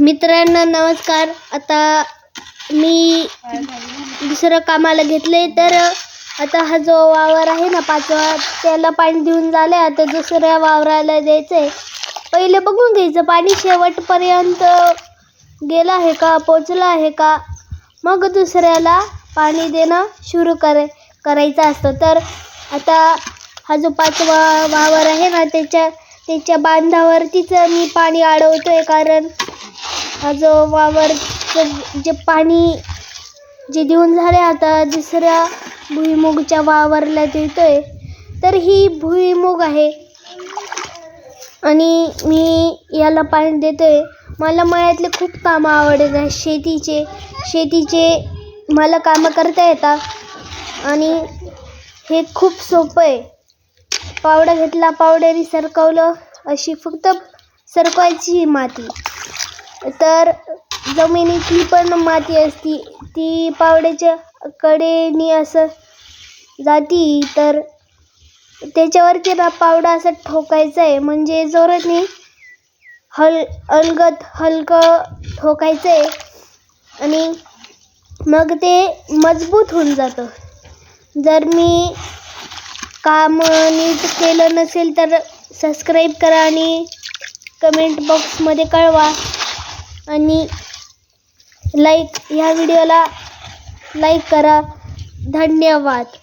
मित्रांनो नमस्कार. आता मी दुसरं कामाला घेतले तर आता हा जो वावर आहे ना पाचवा त्याला पाणी देऊन झालं आता दुसऱ्या वावराला द्यायचं आहे पहिले बघून घ्यायचं पाणी शेवटपर्यंत गेलं आहे का पोचलं आहे का? मग दुसऱ्याला पाणी देणं सुरू करे करायचं असतं. तर आता हा जो पाचवा वावर आहे ना त्याच्या त्याच्या बांधावरतीच मी पाणी अडवतो आहे कारण हा जो वावर जे पाणी जे देऊन झाले आता दुसऱ्या भुईमुगच्या वावरला देतोय तर ही भुईमुग आहे. आणि मी याला पाणी देतोय. मला मळ्यातले खूप कामं आवडत आहे शेतीचे शेतीचे मला कामं करता येतात. आणि हे खूप सोपं आहे. पावडा घेतला पावड्याने सरकवलं अशी फक्त सरकवायची ही माती. तर जमिनीतली पण माती असती. ती पावड्याच्या कडेनी असं जाती. तर त्याच्यावरती ना पावडा असं ठोकायचा आहे म्हणजे जोराने हल अलगत हलकं ठोकायचं आहे आणि मग ते मजबूत होऊन जातं. जर मी काम नीट केलं नसेल तर सबस्क्राईब करा आणि कमेंट बॉक्समध्ये कळवा. आणि लाईक ह्या व्हिडिओला लाईक करा. धन्यवाद.